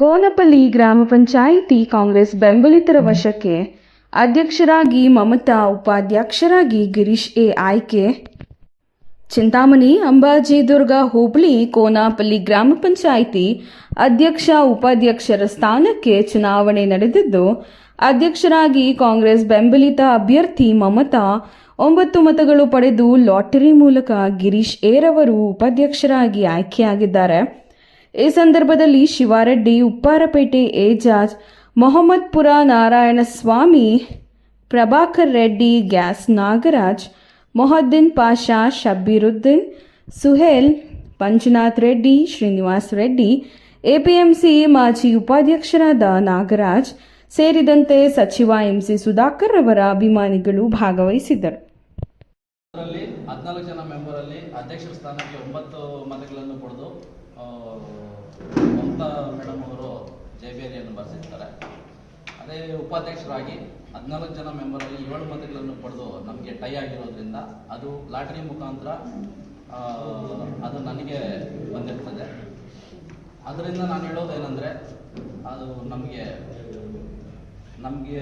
ಕೋನಪಲ್ಲಿ ಗ್ರಾಮ ಪಂಚಾಯಿತಿ ಕಾಂಗ್ರೆಸ್ ಬೆಂಬಲಿತರ ವಶಕ್ಕೆ ಅಧ್ಯಕ್ಷರಾಗಿ ಮಮತಾ, ಉಪಾಧ್ಯಕ್ಷರಾಗಿ ಗಿರೀಶ್ ಎ ಆಯ್ಕೆ. ಚಿಂತಾಮಣಿ, ಅಂಬಾಜಿದುರ್ಗ, ಹೋಬಳಿ, ಕೋನಾಪಲ್ಲಿ ಗ್ರಾಮ ಪಂಚಾಯಿತಿ ಅಧ್ಯಕ್ಷ, ಉಪಾಧ್ಯಕ್ಷರ ಸ್ಥಾನಕ್ಕೆ ಚುನಾವಣೆ ನಡೆದಿದ್ದು, ಅಧ್ಯಕ್ಷರಾಗಿ ಕಾಂಗ್ರೆಸ್ ಬೆಂಬಲಿತ ಅಭ್ಯರ್ಥಿ ಮಮತಾ, ಒಂಬತ್ತು ಮತಗಳು ಪಡೆದು ಲಾಟರಿ ಮೂಲಕ ಗಿರೀಶ್ ಏರವರು ಉಪಾಧ್ಯಕ್ಷರಾಗಿ ಆಯ್ಕೆಯಾಗಿದ್ದಾರೆ. ಈ ಸಂದರ್ಭದಲ್ಲಿ ಶಿವಾರೆಡ್ಡಿ, ಉಪ್ಪಾರಪೇಟೆ ಏಜಾಜ್, ಮೊಹಮ್ಮದ್ಪುರ ನಾರಾಯಣಸ್ವಾಮಿ, ಪ್ರಭಾಕರ್ ರೆಡ್ಡಿ, ಗ್ಯಾಸ್ ನಾಗರಾಜ್, ಮೊಹದ್ದೀನ್ ಪಾಷಾ, ಶಬ್ಬೀರುದ್ದೀನ್, ಸುಹೇಲ್ ಪಂಚನಾಥ್ ರೆಡ್ಡಿ, ಶ್ರೀನಿವಾಸ್ ರೆಡ್ಡಿ, ಎಪಿಎಂಸಿ ಮಾಜಿ ಉಪಾಧ್ಯಕ್ಷರಾದ ನಾಗರಾಜ್ ಸೇರಿದಂತೆ ಸಚಿವ ಎಂಸಿ ಸುಧಾಕರ್ ಅವರ ಅಭಿಮಾನಿಗಳು ಭಾಗವಹಿಸಿದ್ದರು. ಹದಿನಾಲ್ಕು ಜನ ಮೆಂಬರಲ್ಲಿ ಅಧ್ಯಕ್ಷರ ಸ್ಥಾನಕ್ಕೆ ಒಂಬತ್ತು ಮತಗಳನ್ನು ಪಡೆದು ಮೇಡಮ್ ಅವರು ಜೈಬೇರಿಯನ್ನು ಬರೆಸಿರ್ತಾರೆ ಅದೇ ಉಪಾಧ್ಯಕ್ಷರಾಗಿ ಹದಿನಾಲ್ಕು ಜನ ಮೆಂಬರಲ್ಲಿ ಏಳು ಮತಗಳನ್ನು ಪಡೆದು ನಮಗೆ ಟೈ ಆಗಿರೋದ್ರಿಂದ ಅದು ಲಾಟರಿ ಮುಖಾಂತರ ಅದು ನನಗೆ ಬಂದಿರ್ತದೆ. ಅದರಿಂದ ನಾನು ಹೇಳೋದೇನೆಂದರೆ, ಅದು ನಮಗೆ ನಮಗೆ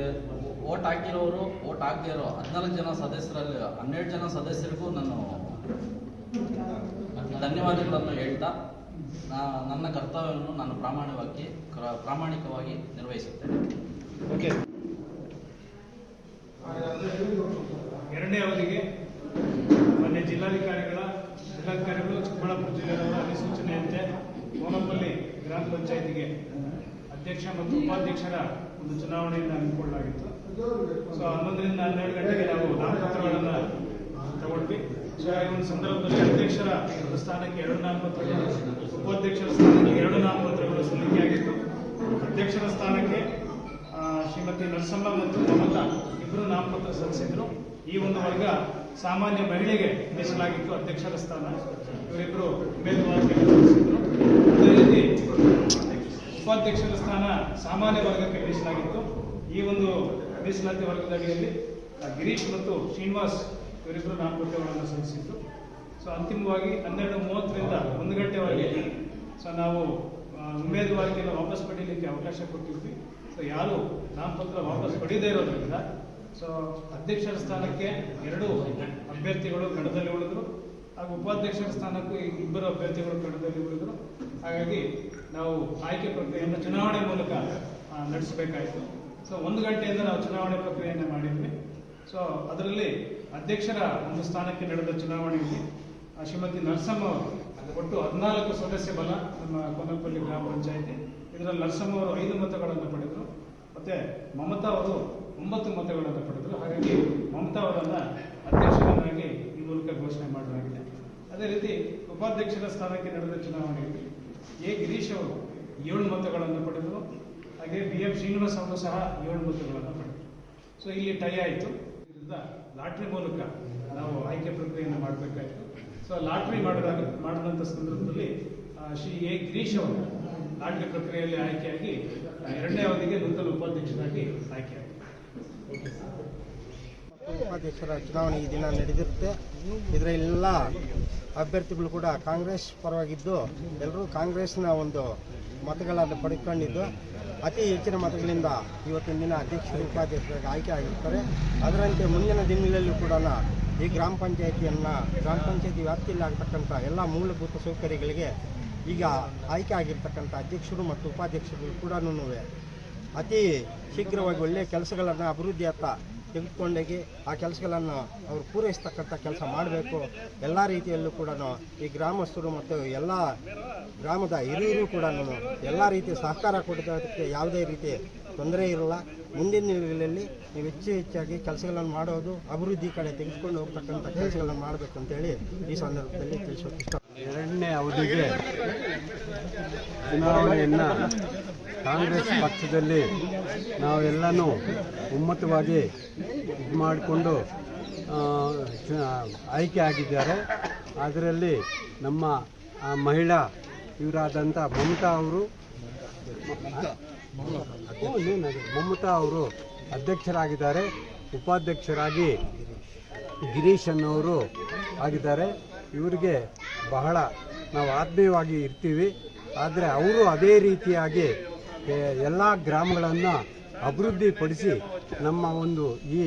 ಓಟ್ ಹಾಕಿರೋರು ಓಟ್ ಹಾಕದೇ ಇರೋ ಹದಿನಾಲ್ಕು ಜನ ಸದಸ್ಯರಲ್ಲಿ, ಹನ್ನೆರಡು ಜನ ಸದಸ್ಯರಿಗೂ ನಾನು ಧನ್ಯವಾದಗಳನ್ನು ಹೇಳ್ತಾ ನಾ- ನನ್ನ ಕರ್ತವ್ಯವನ್ನು ನಾನು ಪ್ರಾಮಾಣಿಕವಾಗಿ ಪ್ರಾಮಾಣಿಕವಾಗಿ ನಿರ್ವಹಿಸುತ್ತೇನೆ. ಓಕೆ ಎರಡನೇ ಅವಧಿಗೆ ಮೊನ್ನೆ ಜಿಲ್ಲಾಧಿಕಾರಿಗಳ ಜಿಲ್ಲಾಧಿಕಾರಿಗಳು ಚಿಕ್ಕಬಳ್ಳಾಪುರ ಜಿಲ್ಲೆಯವರ ಅಧಿಸೂಚನೆಯಂತೆ ಕೋನಪಲ್ಲಿ ಗ್ರಾಮ ಪಂಚಾಯತಿಗೆ ಅಧ್ಯಕ್ಷ ಮತ್ತು ಉಪಾಧ್ಯಕ್ಷರ ಒಂದು ಚುನಾವಣೆಯನ್ನು ಹಮ್ಮಿಕೊಳ್ಳಲಾಗಿತ್ತು. ಸೊ ಹನ್ನೊಂದರಿಂದ ಹನ್ನೆರಡು ಗಂಟೆಗೆ ನಾವು ನಾಮಪತ್ರಗಳನ್ನು ಈ ಒಂದು ಸಂದರ್ಭದಲ್ಲಿ ಅಧ್ಯಕ್ಷರ ಸ್ಥಾನಕ್ಕೆ ಎರಡು ನಾಮಪತ್ರಗಳು, ಉಪಾಧ್ಯಕ್ಷರ ಸ್ಥಾನಕ್ಕೆ ಎರಡು ನಾಮಪತ್ರಗಳು ಸಲ್ಲಿಕೆಯಾಗಿತ್ತು ಅಧ್ಯಕ್ಷರ ಸ್ಥಾನಕ್ಕೆ ಶ್ರೀಮತಿ ನರಸಮ್ಮ ಮತ್ತು ಮಮತಾ ಇಬ್ಬರು ನಾಮಪತ್ರ ಸಲ್ಲಿಸಿದ್ರು. ಈ ಒಂದು ವರ್ಗ ಸಾಮಾನ್ಯ ಮಹಿಳೆಗೆ ಮೀಸಲಾಗಿತ್ತು, ಅಧ್ಯಕ್ಷರ ಸ್ಥಾನ. ಇವರಿಬ್ಬರು ಉಮೇದುವಾರಿಕೆ ಸಲ್ಲಿಸಿದ್ರು. ಅದೇ ರೀತಿ ಉಪಾಧ್ಯಕ್ಷರ ಸ್ಥಾನ ಸಾಮಾನ್ಯ ವರ್ಗಕ್ಕೆ ಮೀಸಲಾಗಿತ್ತು. ಈ ಒಂದು ಮೀಸಲಾತಿ ವರ್ಗದ ಅಡಿಯಲ್ಲಿ ಗಿರೀಶ್ ಮತ್ತು ಶ್ರೀನಿವಾಸ್ ಇವರಿಬ್ಬರು ನಾಮಪತ್ರಗಳನ್ನು ಸಲ್ಲಿಸಿತ್ತು ಸೊ ಅಂತಿಮವಾಗಿ ಹನ್ನೆರಡು ಮೂವತ್ತರಿಂದ ಒಂದು ಗಂಟೆವರೆಗೆ ಸೊ ನಾವು ಉಮೇದುವಾರಿಕೆಯನ್ನು ವಾಪಸ್ ಪಡೀಲಿಕ್ಕೆ ಅವಕಾಶ ಕೊಟ್ಟಿದ್ವಿ. ಸೊ ಯಾರು ನಾಮಪತ್ರ ವಾಪಸ್ ಪಡೆಯದೇ ಇರೋದ್ರಿಂದ ಸೊ ಅಧ್ಯಕ್ಷರ ಸ್ಥಾನಕ್ಕೆ ಎರಡು ಅಭ್ಯರ್ಥಿಗಳು ಕಣದಲ್ಲಿ ಉಳಿದ್ರು. ಹಾಗೂ ಉಪಾಧ್ಯಕ್ಷರ ಸ್ಥಾನಕ್ಕೂ ಇಬ್ಬರು ಅಭ್ಯರ್ಥಿಗಳು ಕಣದಲ್ಲಿ ಉಳಿದ್ರು. ಹಾಗಾಗಿ ನಾವು ಆಯ್ಕೆ ಪ್ರಕ್ರಿಯೆಯನ್ನು ಚುನಾವಣೆ ಮೂಲಕ ನಡೆಸಬೇಕಾಯಿತು. ಸೊ ಒಂದು ಗಂಟೆಯಿಂದ ನಾವು ಚುನಾವಣೆ ಪ್ರಕ್ರಿಯೆಯನ್ನು ಮಾಡಿದ್ವಿ. ಸೊ ಅದರಲ್ಲಿ ಅಧ್ಯಕ್ಷರ ಒಂದು ಸ್ಥಾನಕ್ಕೆ ನಡೆದ ಚುನಾವಣೆಯಲ್ಲಿ ಶ್ರೀಮತಿ ನರಸಮ್ಮ ಅವರು ಒಟ್ಟು ಹದಿನಾಲ್ಕು ಸದಸ್ಯ ಬಲ ನಮ್ಮ ಕೊನಪಲ್ಲಿ ಗ್ರಾಮ ಪಂಚಾಯಿತಿ. ಇದರಲ್ಲಿ ನರಸಮ್ಮ ಅವರು ಐದು ಮತಗಳನ್ನು ಪಡೆದರು, ಮತ್ತೆ ಮಮತಾ ಅವರು ಒಂಬತ್ತು ಮತಗಳನ್ನು ಪಡೆದರು. ಹಾಗಾಗಿ ಮಮತಾ ಅವರನ್ನ ಅಧ್ಯಕ್ಷರನ್ನಾಗಿ ಈ ಮೂಲಕ ಘೋಷಣೆ ಮಾಡಲಾಗಿದೆ. ಅದೇ ರೀತಿ ಉಪಾಧ್ಯಕ್ಷರ ಸ್ಥಾನಕ್ಕೆ ನಡೆದ ಚುನಾವಣೆಯಲ್ಲಿ ಎ ಗಿರೀಶ್ ಅವರು ಏಳು ಮತಗಳನ್ನು ಪಡೆದರು, ಹಾಗೆ ಬಿ ಎಂ ಶ್ರೀನಿವಾಸ್ ಅವರು ಸಹ ಏಳು ಮತಗಳನ್ನು ಪಡೆದರು. ಸೊ ಇಲ್ಲಿ ಟೈ ಆಯಿತು. ಲಾಟ್ರಿ ಮೂಲಕ ನಾವು ಆಯ್ಕೆ ಪ್ರಕ್ರಿಯೆಯನ್ನು ಮಾಡಬೇಕಾಯಿತು. ಸೊ ಲಾಟ್ರಿ ಮಾಡಿದಾಗ ಮಾಡಿದಂಥ ಸಂದರ್ಭದಲ್ಲಿ ಶ್ರೀ ಎ ಗಿರೀಶ್ ಅವರು ಲಾಟ್ರಿ ಪ್ರಕ್ರಿಯೆಯಲ್ಲಿ ಆಯ್ಕೆಯಾಗಿ ಎರಡನೇ ಅವಧಿಗೆ ನೂತನ ಉಪಾಧ್ಯಕ್ಷರಾಗಿ ಆಯ್ಕೆಯಾಗಿ ಉಪಾಧ್ಯಕ್ಷರ ಚುನಾವಣೆ ಈ ದಿನ ನಡೆದಿರುತ್ತೆ. ಇದರೆಲ್ಲ ಅಭ್ಯರ್ಥಿಗಳು ಕೂಡ ಕಾಂಗ್ರೆಸ್ ಪರವಾಗಿದ್ದು ಎಲ್ಲರೂ ಕಾಂಗ್ರೆಸ್ನ ಒಂದು ಮತಗಳನ್ನು ಪಡೆದುಕೊಂಡಿದ್ದು ಅತಿ ಹೆಚ್ಚಿನ ಮತಗಳಿಂದ ಇವತ್ತಿನ ದಿನ ಅಧ್ಯಕ್ಷರು ಉಪಾಧ್ಯಕ್ಷರಾಗಿ ಆಯ್ಕೆ ಆಗಿರ್ತಾರೆ. ಅದರಂತೆ ಮುಂದಿನ ದಿನಗಳಲ್ಲಿ ಕೂಡ ಈ ಗ್ರಾಮ ಪಂಚಾಯಿತಿಯನ್ನು, ಗ್ರಾಮ ಪಂಚಾಯತಿ ವ್ಯಾಪ್ತಿಯಲ್ಲಿ ಆಗ್ತಕ್ಕಂಥ ಎಲ್ಲ ಮೂಲಭೂತ ಸೌಕರ್ಯಗಳಿಗೆ ಈಗ ಆಯ್ಕೆ ಆಗಿರ್ತಕ್ಕಂಥ ಅಧ್ಯಕ್ಷರು ಮತ್ತು ಉಪಾಧ್ಯಕ್ಷರು ಕೂಡ ಅತಿ ಶೀಘ್ರವಾಗಿ ಒಳ್ಳೆಯ ಕೆಲಸಗಳನ್ನು ಅಭಿವೃದ್ಧಿಯತ್ತ ತೆಗೆದುಕೊಂಡೋಗಿ ಆ ಕೆಲಸಗಳನ್ನು ಅವರು ಪೂರೈಸ್ತಕ್ಕಂಥ ಕೆಲಸ ಮಾಡಬೇಕು. ಎಲ್ಲ ರೀತಿಯಲ್ಲೂ ಕೂಡ ಈ ಗ್ರಾಮಸ್ಥರು ಮತ್ತು ಎಲ್ಲ ಗ್ರಾಮದ ಹಿರಿಯರು ಕೂಡ ಎಲ್ಲ ರೀತಿಯ ಸಹಕಾರ ಕೊಡೋದಕ್ಕೆ ಯಾವುದೇ ರೀತಿ ತೊಂದರೆ ಇರಲ್ಲ. ಮುಂದಿನ ದಿನಗಳಲ್ಲಿ ನೀವು ಹೆಚ್ಚು ಹೆಚ್ಚಾಗಿ ಕೆಲಸಗಳನ್ನು ಮಾಡೋದು ಅಭಿವೃದ್ಧಿ ಕಡೆ ತೆಗೆದುಕೊಂಡು ಹೋಗ್ತಕ್ಕಂಥ ಕೆಲಸಗಳನ್ನು ಮಾಡಬೇಕು ಅಂತೇಳಿ ಈ ಸಂದರ್ಭದಲ್ಲಿ ತಿಳಿಸೋಕೆ ಇಷ್ಟ ಎರಡನೇ ಅವಧಿಗೆ ಚುನಾವಣೆಯನ್ನು ಕಾಂಗ್ರೆಸ್ ಪಕ್ಷದಲ್ಲಿ ನಾವೆಲ್ಲನೂ ಒಮ್ಮತವಾಗಿ ಇದು ಮಾಡಿಕೊಂಡು ಆಯ್ಕೆ ಆಗಿದ್ದಾರೆ. ಅದರಲ್ಲಿ ನಮ್ಮ ಮಹಿಳಾ ಇವರಾದಂಥ ಮಮತಾ ಅವರು? ಮಮತಾ ಅವರು ಅಧ್ಯಕ್ಷರಾಗಿದ್ದಾರೆ. ಉಪಾಧ್ಯಕ್ಷರಾಗಿ ಗಿರೀಶ್ ಅನ್ನೋರು ಆಗಿದ್ದಾರೆ. ಇವರಿಗೆ ಬಹಳ ನಾವು ಆತ್ಮೀಯವಾಗಿ ಇರ್ತೀವಿ. ಆದರೆ ಅವರು ಅದೇ ರೀತಿಯಾಗಿ ಎಲ್ಲ ಗ್ರಾಮಗಳನ್ನು ಅಭಿವೃದ್ಧಿಪಡಿಸಿ ನಮ್ಮ ಒಂದು ಈ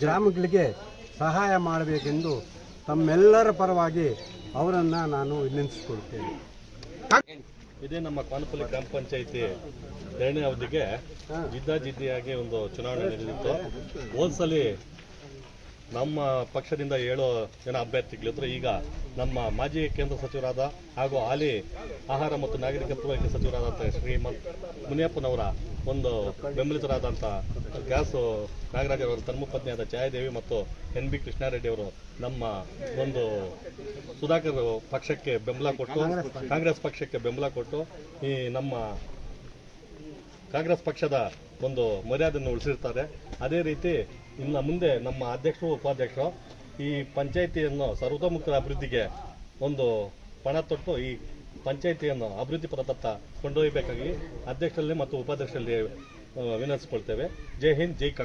ಗ್ರಾಮಗಳಿಗೆ ಸಹಾಯ ಮಾಡಬೇಕೆಂದು ತಮ್ಮೆಲ್ಲರ ಪರವಾಗಿ ಅವರನ್ನು ನಾನು ವಿನಂತಿಸಿಕೊಳ್ತೇನೆ ಇದೇ ನಮ್ಮ ಕಾನಪಲ್ಲಿ ಗ್ರಾಮ ಪಂಚಾಯಿತಿ ಎರಡನೇ ಅವಧಿಗೆ ಜಿದ್ದಾಜಿದ್ದಿಯಾಗಿ ಒಂದು ಚುನಾವಣೆ ನಡೆದಿತ್ತು. ಹೋದ್ಸಲಿ ನಮ್ಮ ಪಕ್ಷದಿಂದ ಏಳು ಜನ ಅಭ್ಯರ್ಥಿಗಳಿದ್ರು ಈಗ ನಮ್ಮ ಮಾಜಿ ಕೇಂದ್ರ ಸಚಿವರಾದ ಹಾಗೂ ಹಾಲಿ ಆಹಾರ ಮತ್ತು ನಾಗರಿಕ ಪೂರೈಕೆ ಸಚಿವರಾದಂಥ ಶ್ರೀಮಂತ್ ಮುನಿಯಪ್ಪನವರ ಒಂದು ಬೆಂಬಲಿತರಾದಂಥ ಗ್ಯಾಸು ನಾಗರಾಜ್ ಅವರ ಧರ್ಮಪತ್ನಿಯಾದ ಛಾಯಾದೇವಿ ಮತ್ತು ಎನ್ ಬಿ ಕೃಷ್ಣಾರೆಡ್ಡಿ ಅವರು ನಮ್ಮ ಒಂದು ಸುಧಾಕರ್ ಪಕ್ಷಕ್ಕೆ ಬೆಂಬಲ ಕೊಟ್ಟು, ಕಾಂಗ್ರೆಸ್ ಪಕ್ಷಕ್ಕೆ ಬೆಂಬಲ ಕೊಟ್ಟು ಈ ನಮ್ಮ ಕಾಂಗ್ರೆಸ್ ಪಕ್ಷದ ಒಂದು ಮರ್ಯಾದೆಯನ್ನು ಉಳಿಸಿರ್ತಾರೆ. ಅದೇ ರೀತಿ ಇನ್ನು ಮುಂದೆ ನಮ್ಮ ಅಧ್ಯಕ್ಷರು, ಉಪಾಧ್ಯಕ್ಷರು ಈ ಪಂಚಾಯಿತಿಯನ್ನು ಸರ್ವತೋಮುಖ ಅಭಿವೃದ್ಧಿಗೆ ಒಂದು ಪಣ ತೊಟ್ಟು ಈ ಪಂಚಾಯಿತಿಯನ್ನು ಅಭಿವೃದ್ಧಿ ಪರತತ್ತ ಕೊಂಡೊಯ್ಯಬೇಕಾಗಿ ಅಧ್ಯಕ್ಷರಲ್ಲಿ ಮತ್ತು ಉಪಾಧ್ಯಕ್ಷರಲ್ಲಿ ವಿನಂತಿಸ್ಕೊಳ್ತೇವೆ. ಜೈ ಹಿಂದ್, ಜೈ